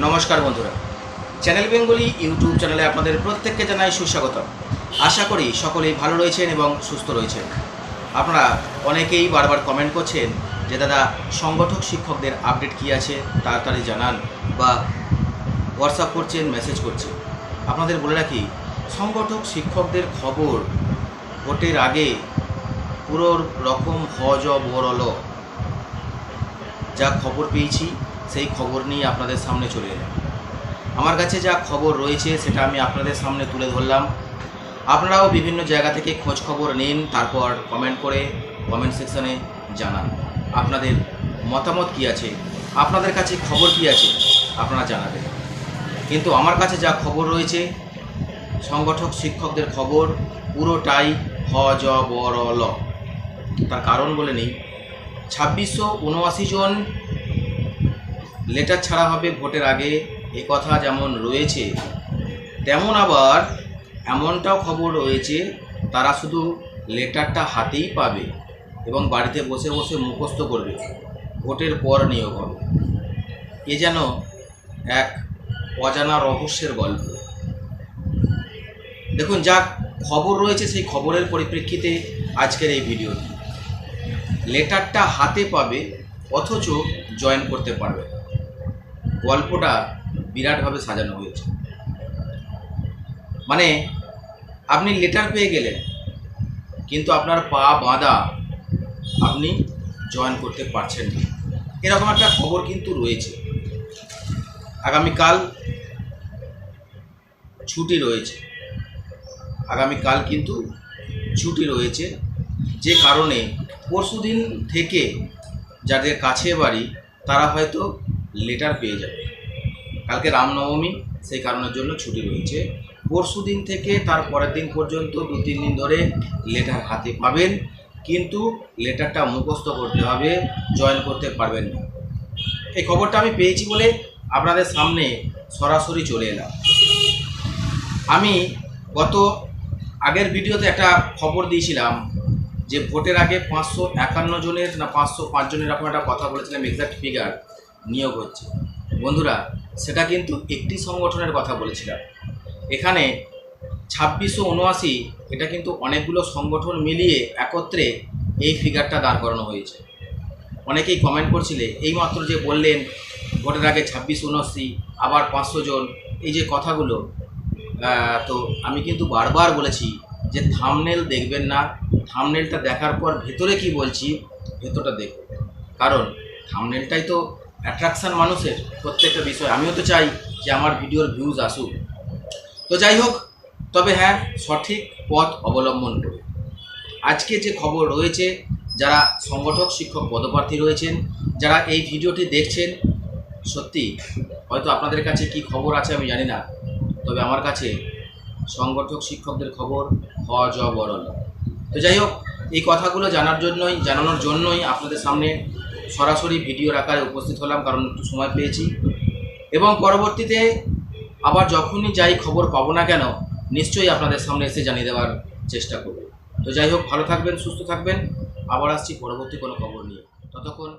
নমস্কার বন্ধুরা। Channel Bengali YouTube চ্যানেলে আপনাদের প্রত্যেককে জানাই সুস্বাগত আশা করি সকলেই ভালো রয়েছেন এবং সুস্থ রয়েছেন। আপনারা অনেকেই বারবার কমেন্ট করছেন যে, দাদা, সংগঠক শিক্ষকদের আপডেট কী আছে? তাড়াতাড়ি জানান বা হোয়াটসঅ্যাপ করছেন মেসেজ করছেন। আপনাদের বলে রাখি, সংগঠক শিক্ষকদের খবর ভোটের আগে পুরো রকম হজ বরল যা খবর পেয়েছি সেই খবর নিয়ে আপনাদের সামনে চলে এলাম। আমার কাছে যা খবর রয়েছে সেটা আমি আপনাদের সামনে তুলে ধরলাম। আপনারাও বিভিন্ন জায়গা থেকে খোঁজ খবর নিন, তারপর কমেন্ট করে কমেন্ট সেকশানে জানান। আপনাদের মতামত কী আছে? আপনাদের কাছে খবর কী আছে? আপনারা জানাবেন। কিন্তু আমার কাছে যা খবর রয়েছে, সংগঠক শিক্ষকদের খবর পুরোটাই হ, জ, ব, র, ল। তার কারণ বলে নেই। ছাব্বিশশো উনআশি জন লেটার ছাড়া হবে ভোটের আগে। এ কথা যেমন রয়েছে, তেমন আবার এমনটাও খবর রয়েছে, তারা শুধু লেটারটা হাতেই পাবে এবং বাড়িতে বসে বসে মুখস্থ করবে। ভোটের পর নিয়োগ হবে। এ যেন এক অজানা রহস্যের গল্প। দেখুন, যা খবর রয়েছে সেই খবরের পরিপ্রেক্ষিতে আজকের এই ভিডিওটি। লেটারটা হাতে পাবে, অথচ জয়েন করতে পারবে। গল্পটা বিরাটভাবে সাজানো হয়েছে। মানে আপনি লেটার পেয়ে গেলেন, কিন্তু আপনার পা বাঁধা আপনি জয়েন করতে পারছেন না। এরকম একটা খবর কিন্তু রয়েছে। আগামীকাল ছুটি রয়েছে। আগামীকাল কিন্তু ছুটি রয়েছে। যে কারণে পরশুদিন থেকে যাদের কাছে বাড়ি, তারা হয়তো লেটার পেয়ে যাবে। কালকে রামনবমী, সেই কারণের জন্য ছুটি রয়েছে। পরশু দিন থেকে তার পরের দিন পর্যন্ত দু, তিন দিন ধরে লেটার হাতে পাবেন, কিন্তু লেটারটা মুখস্থ করতে হবে জয়েন করতে পারবেন না। এই খবরটা আমি পেয়েছি বলে আপনাদের সামনে সরাসরি চলে এলাম। আমি গত আগের ভিডিওতে একটা খবর দিয়েছিলাম যে ভোটের আগে পাঁচশো একান্ন জনের না পাঁচশো পাঁচ জনের এরকম একটা কথা বলেছিলাম এক্সাক্ট ফিগার নিয়োগ হচ্ছে। বন্ধুরা, সেটা কিন্তু একটি সংগঠনের কথা বলেছিলাম। এখানে ছাব্বিশশো উনআশি, এটা কিন্তু অনেকগুলো সংগঠন মিলিয়ে একত্রে এই ফিগারটা দাঁড় করানো হয়েছে। অনেকেই কমেন্ট করছিলে, এইমাত্র যে বললেন, ভোটের আগে ছাব্বিশ উনআশি, আবার পাঁচশো জন, এই যে কথাগুলো তো আমি কিন্তু বারবার বলেছি যে থামনেল দেখবেন না। থামনেলটা দেখার পর ভেতরে কি বলছি, ভেতরটা দেখুন। কারণ থামনেলটাই তো অ্যাট্রাকশান মানুষের প্রত্যেকটা বিষয়। আমিও তো চাই যে আমার ভিডিওর ভিউজ আসুক। তো যাই হোক, তবে হ্যাঁ সঠিক পথ অবলম্বন করে আজকে যে খবর রয়েছে, যারা সংগঠক, শিক্ষক, পদপ্রার্থী রয়েছেন, যারা এই ভিডিওটি দেখছেন, সত্যি হয়তো আপনাদের কাছে কি খবর আছে আমি জানি না। তবে আমার কাছে সংগঠক, শিক্ষকদের খবর হ জ বরল তো যাই হোক, এই কথাগুলো জানার জন্যই, জানানোর জন্যই আপনাদের সামনে সরাসরি ভিডিওর আকারে উপস্থিত হলাম, কারণ একটু সময় পেয়েছি। এবং পরবর্তীতে আবার যখনই যাই খবর পাবো না কেন, নিশ্চয়ই আপনাদের সামনে এসে জানিয়ে দেওয়ার চেষ্টা করব। তো যাই হোক, ভালো থাকবেন, সুস্থ থাকবেন। আবার আসছি পরবর্তী কোনো খবর নিয়ে। ততক্ষণ